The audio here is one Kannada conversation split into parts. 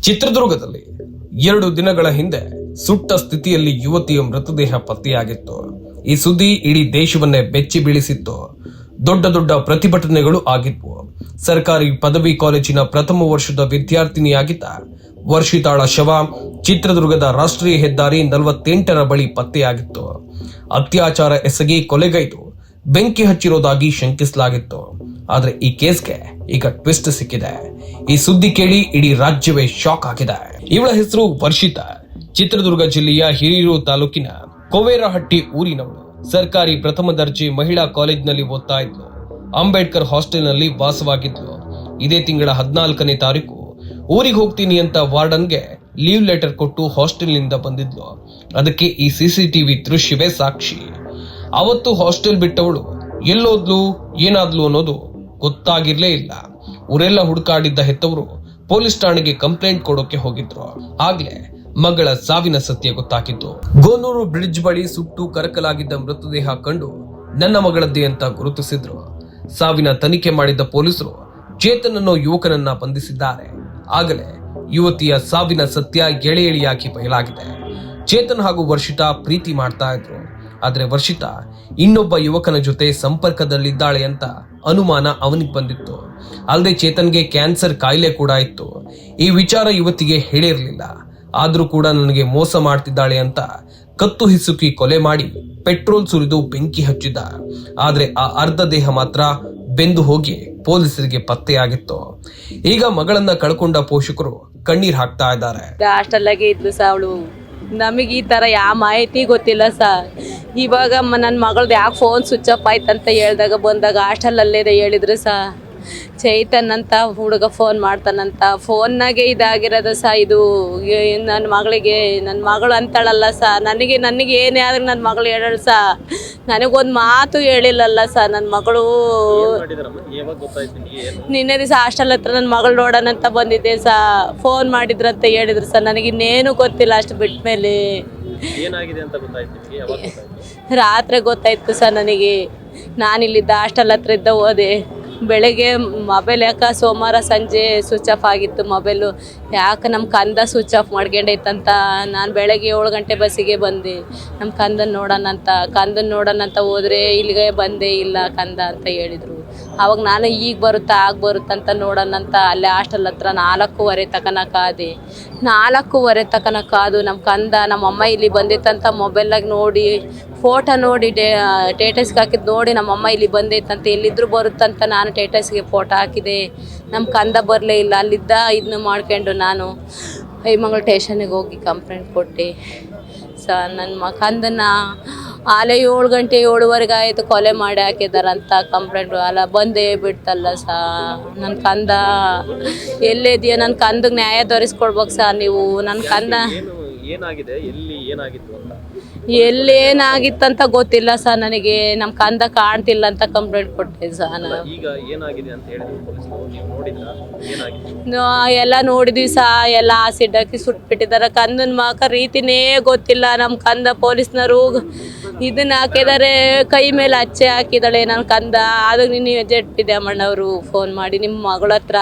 ಚಿತ್ರದುರ್ಗದಲ್ಲಿ ಎರಡು ದಿನಗಳ ಹಿಂದೆ ಸುಟ್ಟ ಸ್ಥಿತಿಯಲ್ಲಿ ಯುವತಿಯ ಮೃತದೇಹ ಪತ್ತೆಯಾಗಿತ್ತು. ಈ ಸುದ್ದಿ ಇಡೀ ದೇಶವನ್ನೇ ಬೆಚ್ಚಿ ಬೀಳಿಸಿತ್ತು. ದೊಡ್ಡ ದೊಡ್ಡ ಪ್ರತಿಭಟನೆಗಳು ಆಗಿದ್ವು. ಸರ್ಕಾರಿ ಪದವಿ ಕಾಲೇಜಿನ ಪ್ರಥಮ ವರ್ಷದ ವಿದ್ಯಾರ್ಥಿನಿಯಾಗಿದ್ದ ವರ್ಷಿತಾಳ ಶವ ಚಿತ್ರದುರ್ಗದ ರಾಷ್ಟ್ರೀಯ ಹೆದ್ದಾರಿ ನಲವತ್ತೆಂಟರ ಬಳಿ ಪತ್ತೆಯಾಗಿತ್ತು. ಅತ್ಯಾಚಾರ ಎಸಗಿ ಕೊಲೆಗೈದು ಬೆಂಕಿ ಹಚ್ಚಿರೋದಾಗಿ ಶಂಕಿಸಲಾಗಿತ್ತು. ಆದರೆ ಈ ಕೇಸ್ಗೆ ಈಗ ಟ್ವಿಸ್ಟ್ ಸಿಕ್ಕಿದೆ. ಈ ಸುದ್ದಿ ಕೇಳಿ ಇಡೀ ರಾಜ್ಯವೇ ಶಾಕ್ ಆಗಿದೆ. ಇವಳ ಹೆಸರು ವರ್ಷಿತಾ. ಚಿತ್ರದುರ್ಗ ಜಿಲ್ಲೆಯ ಹಿರಿಯೂರು ತಾಲೂಕಿನ ಕೋವೇರಹಟ್ಟಿ ಊರಿನವಳು. ಸರ್ಕಾರಿ ಪ್ರಥಮ ದರ್ಜೆ ಮಹಿಳಾ ಕಾಲೇಜಿನಲ್ಲಿ ಓದ್ತಾ ಇದ್ಲು. ಅಂಬೇಡ್ಕರ್ ಹಾಸ್ಟೆಲ್ನಲ್ಲಿ ವಾಸವಾಗಿದ್ಲು. ಇದೇ ತಿಂಗಳ ಹದಿನಾಲ್ಕನೇ ತಾರೀಕು ಊರಿಗೆ ಹೋಗ್ತೀನಿ ಅಂತ ವಾರ್ಡನ್ಗೆ ಲೀವ್ ಲೆಟರ್ ಕೊಟ್ಟು ಹಾಸ್ಟೆಲ್ನಿಂದ ಬಂದಿದ್ಲು. ಅದಕ್ಕೆ ಈ ಸಿಸಿಟಿವಿ ದೃಶ್ಯವೇ ಸಾಕ್ಷಿ. ಅವತ್ತು ಹಾಸ್ಟೆಲ್ ಬಿಟ್ಟವಳು ಎಲ್ಲೋದ್ಲು ಏನಾದ್ಲು ಅನ್ನೋದು ಗೊತ್ತಾಗಿರ್ಲೇ ಇಲ್ಲ. ಊರೆಲ್ಲ ಹುಡುಕಾಡಿದ್ದ ಹೆತ್ತವರು ಪೊಲೀಸ್ ಠಾಣೆಗೆ ಕಂಪ್ಲೇಂಟ್ ಕೊಡೋಕೆ ಹೋಗಿದ್ರು. ಆಗ್ಲೇ ಮಗಳ ಸಾವಿನ ಸತ್ಯ ಗೊತ್ತಾಗಿತ್ತು. ಗೋನೂರು ಬ್ರಿಡ್ಜ್ ಬಳಿ ಸುಟ್ಟು ಕರಕಲಾಗಿದ್ದ ಮೃತದೇಹ ಕಂಡು ನನ್ನ ಮಗಳದ್ದೇ ಅಂತ ಗುರುತಿಸಿದ್ರು. ಸಾವಿನ ತನಿಖೆ ಮಾಡಿದ್ದ ಪೊಲೀಸರು ಚೇತನ್ ಯುವಕನನ್ನ ಬಂಧಿಸಿದ್ದಾರೆ. ಆಗಲೇ ಯುವತಿಯ ಸಾವಿನ ಸತ್ಯ ಎಳೆ ಎಳೆಯಾಗಿ ಬಯಲಾಗಿದೆ. ಚೇತನ್ ಹಾಗೂ ವರ್ಷಿತಾ ಪ್ರೀತಿ ಮಾಡ್ತಾ ಇದ್ರು. ಆದ್ರೆ ವರ್ಷಿತಾ ಇನ್ನೊಬ್ಬ ಯುವಕನ ಜೊತೆ ಸಂಪರ್ಕದಲ್ಲಿದ್ದಾಳೆ ಅಂತ ಅನುಮಾನ ಅವನಿಗೆ ಬಂದಿತ್ತು. ಅಲ್ಲದೆ ಚೇತನ್ಗೆ ಕ್ಯಾನ್ಸರ್ ಕಾಯಿಲೆ ಕೂಡ ಇತ್ತು. ಈ ವಿಚಾರ ಯುವತಿಗೆ ಹೇಳಿರಲಿಲ್ಲ. ಆದ್ರೂ ಕೂಡ ನನಗೆ ಮೋಸ ಮಾಡ್ತಿದ್ದಾಳೆ ಅಂತ ಕತ್ತು ಹಿಸುಕಿ ಕೊಲೆ ಮಾಡಿ ಪೆಟ್ರೋಲ್ ಸುರಿದು ಬೆಂಕಿ ಹಚ್ಚಿದ್ದ ಆದ್ರೆ ಆ ಅರ್ಧ ದೇಹ ಮಾತ್ರ ಬೆಂದು ಹೋಗಿ ಪೊಲೀಸರಿಗೆ ಪತ್ತೆಯಾಗಿತ್ತು. ಈಗ ಮಗಳನ್ನ ಕಳ್ಕೊಂಡ ಪೋಷಕರು ಕಣ್ಣೀರ್ ಹಾಕ್ತಾ ಇದ್ದಾರೆ. ಅಷ್ಟಲ್ಲಾಗೆ ಇದ್ಲು ಸಾ ಅವಳು. ನಮಗೆ ಈ ಥರ ಯಾವ ಮಾಹಿತಿ ಗೊತ್ತಿಲ್ಲ ಸರ್. ಇವಾಗ ನನ್ನ ಮಗಳದ್ದು ಯಾಕೆ ಫೋನ್ ಸ್ವಿಚ್ ಆಫ್ ಆಯ್ತಂತ ಹೇಳಿದಾಗ ಬಂದಾಗ ಹಾಸ್ಟೆಲಲ್ಲೇ ಹೇಳಿದ್ರು ಸಾ ಚೈತನ್ ಅಂತ ಹುಡುಗ ಫೋನ್ ಮಾಡ್ತಾನಂತ. ಫೋನ್ನಾಗೆ ಇದಾಗಿರೋದು ಸಹ ಇದು ನನ್ನ ಮಗಳಿಗೆ ನನ್ನ ಮಗಳು ಅಂತಾಳಲ್ಲ ಸರ್ ನನಗೆ ನನಗೆ ಏನೇ ಆದ್ರೆ ನನ್ನ ಮಗಳು ಹೇಳಳು ಸ. ನನಗೊಂದು ಮಾತು ಹೇಳಿಲ್ಲಲ್ಲ ಸರ್ ನನ್ನ ಮಗಳು. ನಿನ್ನೆ ದಿವಸ ಹಾಸ್ಟೆಲ್ ಹತ್ರ ನನ್ನ ಮಗಳು ನೋಡೋಣ ಅಂತ ಬಂದಿದ್ದೆ ಸ. ಫೋನ್ ಮಾಡಿದ್ರಂತ ಹೇಳಿದ್ರು ಸರ್ ನನಗೆ ಇನ್ನೇನು ಗೊತ್ತಿಲ್ಲ ಅಷ್ಟು ಬಿಟ್ಟ ಮೇಲೆ ರಾತ್ರಿ ಗೊತ್ತಾಯ್ತು ಸರ್ ನನಗೆ. ನಾನಿಲ್ಲಿದ್ದ ಹಾಸ್ಟೆಲ್ ಹತ್ರ ಇದ್ದ ಹೋದೆ. ಬೆಳಗ್ಗೆ ಮೊಬೈಲ್ ಯಾಕೆ ಸೋಮವಾರ ಸಂಜೆ ಸ್ವಿಚ್ ಆಫ್ ಆಗಿತ್ತು ಮೊಬೈಲು. ಯಾಕೆ ನಮ್ಮ ಕಂದ ಸ್ವಿಚ್ ಆಫ್ ಮಾಡ್ಕೊಂಡೈತಂತ ನಾನು ಬೆಳಗ್ಗೆ ಏಳು ಗಂಟೆ ಬಸ್ಸಿಗೆ ಬಂದೆ. ನಮ್ಮ ಕಂದನ ನೋಡೋಣ ಅಂತ ಕಂದನ ನೋಡೋಣ ಅಂತ ಹೋದರೆ ಇಲ್ಲಿಗೆ ಬಂದೇ ಇಲ್ಲ ಕಂದ ಅಂತ ಹೇಳಿದರು. ಅವಾಗ ನಾನು ಈಗ ಬರುತ್ತಾ, ಆಗ ಬರುತ್ತಂತ ನೋಡೋಣ ಅಂತ ಅಲ್ಲೇ ಹಾಸ್ಟೆಲ್ ಹತ್ರ ನಾಲ್ಕೂವರೆ ತಕನ ಕಾದೆ. ನಾಲ್ಕೂವರೆ ತಕನ ಕಾದು, ನಮ್ಮ ಕಂದ, ನಮ್ಮ ಅಮ್ಮ ಇಲ್ಲಿ ಬಂದಿತ್ತಂತ ಮೊಬೈಲಾಗ ನೋಡಿ ಫೋಟೋ ನೋಡಿ, ಡೇ ಟೇಟಸ್ಗೆ ಹಾಕಿದ್ದು ನೋಡಿ ನಮ್ಮ ಅಮ್ಮ ಇಲ್ಲಿ ಬಂದೈತಂತ ಎಲ್ಲಿದ್ರು ಬರುತ್ತಂತ ನಾನು ಟೇಟಸ್ಗೆ ಫೋಟೋ ಹಾಕಿದೆ. ನಮ್ಮ ಕಂದ ಬರಲೇ ಇಲ್ಲ, ಅಲ್ಲಿದ್ದ ಇದನ್ನ ಮಾಡ್ಕೊಂಡು ನಾನು ಐಮಂಗ್ಳ ಸ್ಟೇಷನಿಗೆ ಹೋಗಿ ಕಂಪ್ಲೇಂಟ್ ಕೊಟ್ಟೆ. ಸ, ನನ್ನ ಮ ಕಂದನ್ನ ಆಲೆ ಏಳು ಗಂಟೆ ಏಳುವರೆಗೆ ಆಯಿತು ಕೊಲೆ ಮಾಡಿ ಹಾಕಿದಾರಂತ ಕಂಪ್ಲೇಂಟ್. ಅಲ್ಲ, ಬಂದೇ ಬಿಡ್ತಲ್ಲ ಸಾ ನನ್ನ ಕಂದ ಎಲ್ಲಿದೆಯಾ? ನನ್ನ ಕಂದಕ್ಕೆ ನ್ಯಾಯ ದೊರೆಸ್ಕೊಡ್ಬೇಕು ಸರ್ ನೀವು. ನನ್ನ ಕಂದ ಏನು, ಏನಾಗಿದೆ? ಎಲ್ಲಿ ಏನಾಗಿತ್ತು? ಎಲ್ಲೇನಾಗಿತ್ತಂತ ಗೊತ್ತಿಲ್ಲ ಸರ್ ನನಗೆ. ನಮ್ಮ ಕಂದ ಕಾಣ್ತಿಲ್ಲ ಅಂತ ಕಂಪ್ಲೇಂಟ್ ಕೊಟ್ಟೆ ಸರ್ ನಾನು. ಈಗ ಏನಾಗಿದೆ ಅಂತ ಹೇಳಿದ್ರು ಪೊಲೀಸರು? ನೀವು ನೋಡಿದ್ರ? ಏನಾಗಿದೆ? ನಾ- ಎಲ್ಲ ನೋಡಿದ್ವಿ ಸಾ ಎಲ್ಲ ಆಸಿಡ್ ಹಾಕಿ ಸುಟ್ಬಿಟ್ಟಿದ್ದಾರೆ. ಕಂದನ ಮಾಕ ರೀತಿನೇ ಗೊತ್ತಿಲ್ಲ. ನಮ್ಮ ಕಂದ ಪೊಲೀಸ್ನವರು ಇದನ್ನ ಹಾಕಿದ್ದಾರೆ. ಕೈ ಮೇಲೆ ಹಚ್ಚೆ ಹಾಕಿದಾಳೆ ನನ್ನ ಕಂದ. ಅದಕ್ಕೆ ನೀನು ಜಡ್ಪಿದೆ ಅಮ್ಮಣ್ಣವರು. ಫೋನ್ ಮಾಡಿ ನಿಮ್ಮ ಮಗಳ ಹತ್ರ.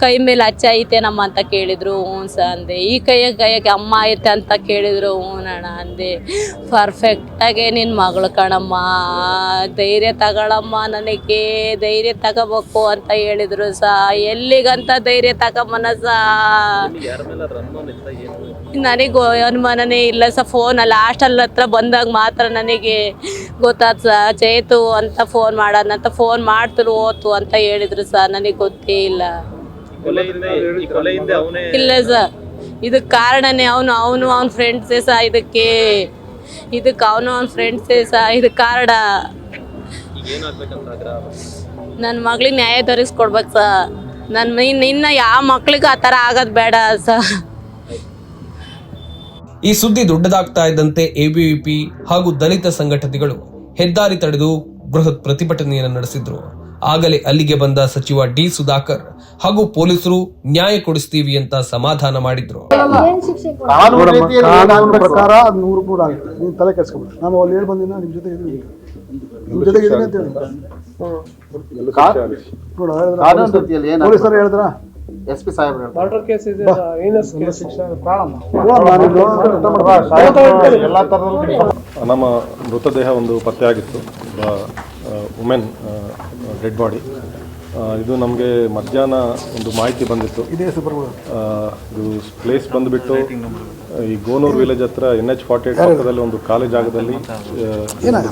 ಕೈ ಮೇಲೆ ಅಚ್ಚ ಐತೆ ನಮ್ಮ ಅಂತ ಕೇಳಿದ್ರು, ಹ್ಞೂ ಸ ಅಂದೆ. ಈ ಕೈಯ ಕೈಯಾಗೆ ಅಮ್ಮ ಐತೆ ಅಂತ ಕೇಳಿದ್ರು, ಹ್ಞೂ ಅಣ್ಣ ಅಂದೆ. ಪರ್ಫೆಕ್ಟಾಗೆ ನಿನ್ನ ಮಗಳು ಕಣಮ್ಮ, ಧೈರ್ಯ ತಗೊಳಮ್ಮ ನನಗೆ, ಧೈರ್ಯ ತಗೋಬೇಕು ಅಂತ ಹೇಳಿದ್ರು ಸಾ. ಎಲ್ಲಿಗಂತ ಧೈರ್ಯ ತಗೊಂಬನ ಸಾ? ನನಗೆ ಅನುಮಾನನೇ ಇಲ್ಲ ಸ ಫೋನಲ್ಲಿ ಹಾಸ್ಟೆಲ್ ಹತ್ರ ಬಂದಾಗ ಮಾತ್ರ ನನಗೆ ಗೊತ್ತಾದ ಸ, ಚೇತು ಅಂತ ಫೋನ್ ಮಾಡೋಣ ಅಂತ ಫೋನ್ ಮಾಡ್ತಿರು ಓತು ಅಂತ ಹೇಳಿದ್ರು ಸರ್ ನನಗೆ ಗೊತ್ತೇ ಇಲ್ಲ. ಇಲ್ಲ ಸರ್. ಇದಕ್ಕೆ ಕಾರಣನೇ ಅವನು ಅವನು ಅವನ ಫ್ರೆಂಡ್ಸೇ ಸಹ ಇದಕ್ಕೆ ಇದಕ್ಕೆ ಅವನು ಅವನ ಫ್ರೆಂಡ್ಸೇ ಸಹ ಇದಕ್ಕೆ ಕಾರಣ. ನನ್ನ ಮಗಳಿಗೆ ನ್ಯಾಯ ದೊರಕಿಸ್ಕೊಡ್ಬೇಕು ಸರ್. ನನ್ನ ಇನ್ನ ಯಾವ ಮಕ್ಳಿಗೂ ಆ ಥರ ಆಗೋದು ಬೇಡ ಸರ್. ಈ ಸುದ್ದಿ ದೊಡ್ಡದಾಗ್ತಾ ಇದ್ದಂತೆ ಎಬಿವಿಪಿ ಹಾಗೂ ದಲಿತ ಸಂಘಟನೆಗಳು ಹೆದ್ದಾರಿ ತಡೆದು ಬೃಹತ್ ಪ್ರತಿಭಟನೆಯನ್ನು ನಡೆಸಿದ್ರು. ಆಗಲೇ ಅಲ್ಲಿಗೆ ಬಂದ ಸಚಿವ ಡಿ ಸುಧಾಕರ್ ಹಾಗೂ ಪೊಲೀಸರು ನ್ಯಾಯ ಕೊಡಿಸ್ತೀವಿ ಅಂತ ಸಮಾಧಾನ ಮಾಡಿದ್ರು. ಕಾನೂನು ಪ್ರಕಾರ ಅದು ನೂರು ಕೂಡ ಆಗುತ್ತೆ. ನೀವು ತಲೆ ನಾನು ಅಲ್ಲಿ ಹೇಳಿ ಬಂದಿನ ನಿಮ್ಮ ಜೊತೆ ಇದೀನಿ ನಿಮ್ಮ ಜೊತೆಗೆ ಇದೀನಿ ಅಂತ ಹೇಳಿ. ಹೇಳಿದ್ರ ಪೊಲೀಸರು ಹೇಳಿದ್ರ? ಎಸ್ ಪಿ ಸಾಹೇಬ್ರು ಹೇಳ್ತಾರೆ. ಮರ್ಡರ್ ಕೇಸ್ ಇದೆ ಏನಸ್ ಕೇಸ್ ಎಲ್ಲ ತರದಲ್ಲಿ ನಮ್ಮ ಮೃತದೇಹ ಒಂದು ಪತ್ತೆಯಾಗಿತ್ತು ವುಮೆನ್ ಡೆಡ್ ಬಾಡಿ ಇದು ನಮಗೆ ಮಧ್ಯಾಹ್ನ ಒಂದು ಮಾಹಿತಿ ಬಂದಿತ್ತು. ಇದೇ ಸೂಪರ್ ಇದು ಪ್ಲೇಸ್ ಬಂದುಬಿಟ್ಟು ಈ ಗೋನೂರ್ ವಿಲೇಜ್ ಹತ್ರ ಎನ್ ಎಚ್ ಫಾರ್ಟಿ ಏಟ್ ಪಕ್ಕದಲ್ಲಿ ಒಂದು ಖಾಲಿ ಜಾಗದಲ್ಲಿ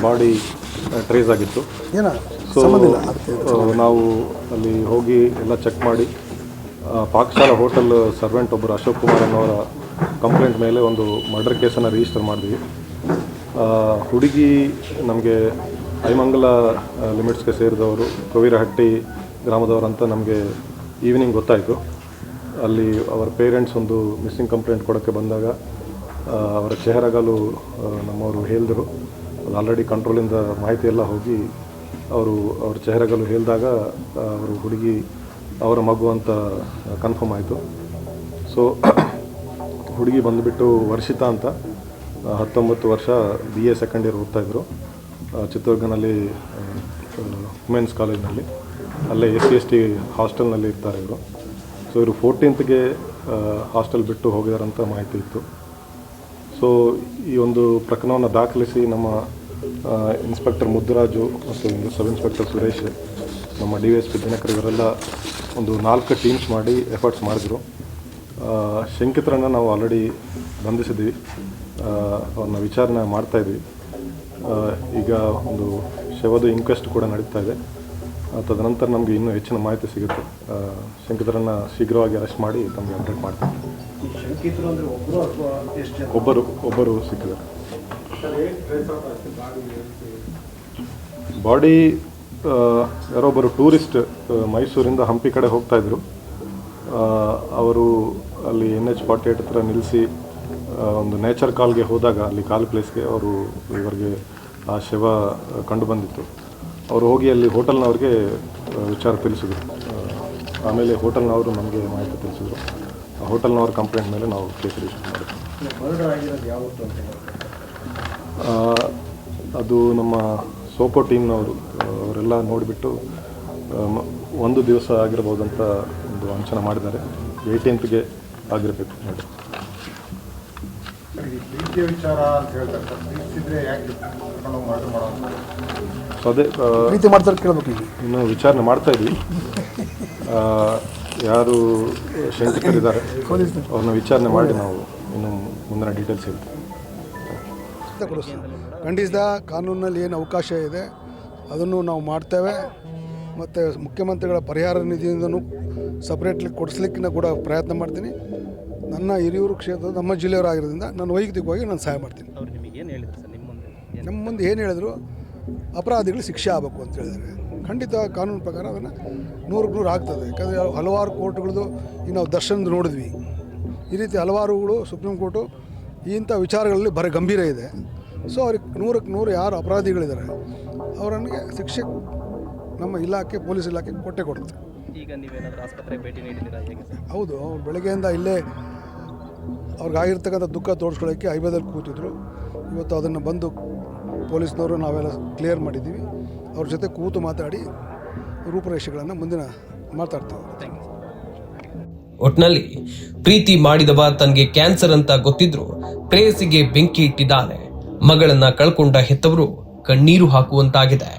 ಬಾಡಿ ಟ್ರೇಸ್ ಆಗಿತ್ತು. ಏನ? ಸೊ ನಾವು ಅಲ್ಲಿ ಹೋಗಿ ಎಲ್ಲ ಚೆಕ್ ಮಾಡಿ ಪಾಕ್ಶಾಲಾ ಹೋಟೆಲ್ ಸರ್ವೆಂಟ್ ಒಬ್ಬರು ಅಶೋಕ್ ಕುಮಾರ್ ಅನ್ನೋರ ಕಂಪ್ಲೇಂಟ್ ಮೇಲೆ ಒಂದು ಮರ್ಡರ್ ಕೇಸನ್ನು ರಿಜಿಸ್ಟರ್ ಮಾಡಿದ್ವಿ. ಹುಡುಗಿ ನಮಗೆ ಐಮಂಗಲ ಲಿಮಿಟ್ಸ್ಗೆ ಸೇರಿದವರು ಕವಿರಹಟ್ಟಿ ಗ್ರಾಮದವರಂತ ನಮಗೆ ಈವ್ನಿಂಗ್ ಗೊತ್ತಾಯಿತು. ಅಲ್ಲಿ ಅವರ ಪೇರೆಂಟ್ಸ್ ಒಂದು ಮಿಸ್ಸಿಂಗ್ ಕಂಪ್ಲೇಂಟ್ ಕೊಡೋಕ್ಕೆ ಬಂದಾಗ ಅವರ ಚೆಹರಗಲು ನಮ್ಮವರು ಹೇಳಿದರು. ಅದು ಆಲ್ರೆಡಿ ಕಂಟ್ರೋಲಿಂದ ಮಾಹಿತಿ ಎಲ್ಲ ಹೋಗಿ ಅವರು ಅವ್ರ ಚೆಹರಗಲು ಹೇಳಿದಾಗ ಅವರು ಹುಡುಗಿ ಅವರ ಮಗು ಅಂತ ಕನ್ಫರ್ಮ್ ಆಯಿತು. ಸೊ ಹುಡುಗಿ ಬಂದುಬಿಟ್ಟು ವರ್ಷಿತಾ ಅಂತ ಹತ್ತೊಂಬತ್ತು ವರ್ಷ ಬಿ ಎ ಸೆಕೆಂಡ್ ಇಯರ್ ಓದ್ತಾಯಿದ್ರು ಚಿತ್ರದುರ್ಗನಲ್ಲಿ ವುಮೆನ್ಸ್ ಕಾಲೇಜ್ನಲ್ಲಿ ಅಲ್ಲೇ ಎಸ್ ಸಿ ಎಸ್ ಟಿ ಹಾಸ್ಟೆಲ್ನಲ್ಲಿ ಇರ್ತಾರೆ ಇವರು. ಸೊ ಇವರು ಫೋರ್ಟೀನ್ತ್ಗೆ ಹಾಸ್ಟೆಲ್ ಬಿಟ್ಟು ಹೋಗಿದಾರಂತ ಮಾಹಿತಿ ಇತ್ತು. ಸೊ ಈ ಒಂದು ಪ್ರಕರಣವನ್ನು ದಾಖಲಿಸಿ ನಮ್ಮ ಇನ್ಸ್ಪೆಕ್ಟರ್ ಮುದ್ದುರಾಜು ಮತ್ತು ಸಬ್ ಇನ್ಸ್ಪೆಕ್ಟರ್ ಸುರೇಶ್, ನಮ್ಮ ಡಿ ಎಸ್ ಪಿ ದಿನಕರ್ ಇವರೆಲ್ಲ ಒಂದು ನಾಲ್ಕು ಟೀಮ್ಸ್ ಮಾಡಿ ಎಫರ್ಟ್ಸ್ ಮಾಡಿದರು. ಶಂಕಿತರನ್ನು ನಾವು ಆಲ್ರೆಡಿ ಬಂಧಿಸಿದ್ವಿ. ಅವ್ರನ್ನ ವಿಚಾರಣೆ ಮಾಡ್ತಾಯಿದ್ವಿ ಈಗ ಒಂದು ಶವದ ಇನ್ಕ್ವೆಸ್ಟ್ ಕೂಡ ನಡೀತಾ ಇದೆ. ತದನಂತರ ನಮಗೆ ಇನ್ನೂ ಹೆಚ್ಚಿನ ಮಾಹಿತಿ ಸಿಗುತ್ತೆ. ಶಂಕಿತರನ್ನು ಶೀಘ್ರವಾಗಿ ಅರೆಸ್ಟ್ ಮಾಡಿ ತಮಗೆ ಅಪ್ಡೇಟ್ ಮಾಡ್ತೀವಿ ಒಬ್ಬರು ಒಬ್ಬರು ಸಿಕ್ಕಿದ್ದಾರೆ. ಬಾಡಿ ಯಾರೊಬ್ಬರು ಟೂರಿಸ್ಟ್ ಮೈಸೂರಿಂದ ಹಂಪಿ ಕಡೆ ಹೋಗ್ತಾ ಇದ್ರು. ಆ, ಅವರು ಅಲ್ಲಿ ಎನ್ ಎಚ್ ಫಾರ್ಟಿ ಏಟ್ ಹತ್ರ ನಿಲ್ಲಿಸಿ ಒಂದು ನೇಚರ್ ಕಾಲ್ಗೆ ಹೋದಾಗ ಅಲ್ಲಿ ಕಾಲ್ ಪ್ಲೇಸ್ಗೆ ಅವರು ಇವರಿಗೆ ಆ ಶವ ಕಂಡು ಬಂದಿತ್ತು. ಅವರು ಹೋಗಿ ಅಲ್ಲಿ ಹೋಟೆಲ್ನವ್ರಿಗೆ ವಿಚಾರ ತಿಳಿಸಿದ್ರು. ಆಮೇಲೆ ಹೋಟೆಲ್ನವರು ನಮಗೆ ಮಾಹಿತಿ ತಿಳಿಸಿದ್ರು. ಆ ಹೋಟೆಲ್ನವ್ರ ಕಂಪ್ಲೇಂಟ್ ಮೇಲೆ ನಾವು ಕೇಸ್ ರಿಜಿಸ್ಟರ್ ಮಾಡಿದ್ವಿ. ಅದು ನಮ್ಮ ಸೋಪೋ ಟೀಮ್ನವರು ಅವರೆಲ್ಲ ನೋಡಿಬಿಟ್ಟು ಒಂದು ದಿವಸ ಆಗಿರ್ಬೋದಂತ ಒಂದು ಅಂಚನ ಮಾಡಿದ್ದಾರೆ. ಏಯ್ಟೀನ್ತ್ಗೆ ಆಗಿರಬೇಕು ನೋಡಿ. ಪ್ರೀತಿಯ ವಿಚಾರ ಅಂತ ಹೇಳ್ತಾರೆ ಸರ್ ಪ್ರೀತಿಸಿದ್ರೆ ಯಾಕೆ ಕರ್ಕೊಂಡು ಮರ್ಡರ್ ಮಾಡೋದು? ಸೊ ಅದೇ ಪ್ರೀತಿ ಮಾಡ್ತಾರೆ ಕೇಳ್ಬೇಕು ಈಗ. ಇನ್ನು ವಿಚಾರಣೆ ಮಾಡ್ತಾ ಇದ್ವಿ ಆ, ಯಾರು ಶಂಕಿತರಿದ್ದಾರೆ ಅವ್ರನ್ನ ವಿಚಾರಣೆ ಮಾಡಿ ನಾವು ಇನ್ನು ಮುಂದಿನ ಡೀಟೇಲ್ಸ್ ಹೇಳ್ತೀವಿ. ಖಂಡಿಸಿದ ಕಾನೂನಲ್ಲಿ ಏನು ಅವಕಾಶ ಇದೆ ಅದನ್ನು ನಾವು ಮಾಡ್ತೇವೆ. ಮತ್ತು ಮುಖ್ಯಮಂತ್ರಿಗಳ ಪರಿಹಾರ ನಿಧಿಯಿಂದನೂ ಸಪ್ರೇಟ್ಲಿ ಕೊಡಿಸ್ಲಿಕ್ಕಿನ ಕೂಡ ಪ್ರಯತ್ನ ಮಾಡ್ತೀನಿ. ನನ್ನ ಹಿರಿಯೂರು ಕ್ಷೇತ್ರ ನಮ್ಮ ಜಿಲ್ಲೆಯವರಾಗಿರೋದ್ರಿಂದ ನಾನು ವೈಯಕ್ತಿಕವಾಗಿ ನಾನು ಸಹಾಯ ಮಾಡ್ತೀನಿ. ಅವ್ರು ನಿಮಗೆ ಏನು ಹೇಳಿದ್ರು ಸರ್? ನಿಮ್ಮ ಮುಂದೆ ಏನ್- ನಮ್ಮ ಮುಂದೆ ಏನು ಹೇಳಿದ್ರು? ಅಪರಾಧಿಗಳು ಶಿಕ್ಷೆ ಆಗಬೇಕು ಅಂತ ಹೇಳಿದ್ದಾರೆ. ಖಂಡಿತ ಕಾನೂನು ಪ್ರಕಾರ ಅದನ್ನು ನೂರು ನೂರು ಆಗ್ತದೆ. ಯಾಕಂದರೆ ಹಲವಾರು ಕೋರ್ಟ್ಗಳದ್ದು ಈಗ ನಾವು ದರ್ಶನದ ನೋಡಿದ್ವಿ. ಈ ರೀತಿ ಹಲವಾರುಗಳು ಸುಪ್ರೀಂ ಕೋರ್ಟು ಇಂಥ ವಿಚಾರಗಳಲ್ಲಿ ಬರ ಗಂಭೀರ ಇದೆ. ಸೊ ಅವ್ರಿಗೆ ನೂರಕ್ಕೆ ನೂರು ಯಾರು ಅಪರಾಧಿಗಳಿದ್ದಾರೆ ಅವರನ್ನು ಶಿಕ್ಷೆ ನಮ್ಮ ಇಲಾಖೆ ಪೊಲೀಸ್ ಇಲಾಖೆ ಕೊಟ್ಟೆ ಕೊಡುತ್ತೆ. ಈಗ ನೀವೇನಾದರೂ ಆಸ್ಪತ್ರೆಗೆ ಭೇಟಿ ನೀಡಿದ್ದೀರಾ? ಹೇಗೆ ಸರ್? ಹೌದು ಅವ್ರು ಬೆಳಗ್ಗೆಯಿಂದ ಇಲ್ಲೇ ಅವ್ರಿಗಾಗಿರ್ತಕ್ಕಂಥ ದುಃಖ ತೋರಿಸ್ಕೊಳ್ಳೋಕ್ಕೆ ಐಬದಲ್ಲಿ ಕೂತಿದ್ರು. ಇವತ್ತು ಅದನ್ನು ಬಂದು ಪೊಲೀಸ್ನವರು ನಾವೆಲ್ಲ ಕ್ಲಿಯರ್ ಮಾಡಿದ್ದೀವಿ. ಅವ್ರ ಜೊತೆ ಕೂತು ಮಾತಾಡಿ ರೂಪುರೇಷೆಗಳನ್ನು ಮುಂದಿನ ಮಾತಾಡ್ತೀವಿ ಒಟ್ನಲ್ಲಿ ಪ್ರೀತಿ ಮಾಡಿದವ ತನಗೆ ಕ್ಯಾನ್ಸರ್ ಅಂತ ಗೊತ್ತಿದ್ರು ಪ್ರೇಯಸಿಗೆ ಬೆಂಕಿ ಇಟ್ಟಿದ್ದಾನೆ. ಮಗಳನ್ನ ಕಳ್ಕೊಂಡ ಹೆತ್ತವರು ಕಣ್ಣೀರು ಹಾಕುವಂತಾಗಿದೆ.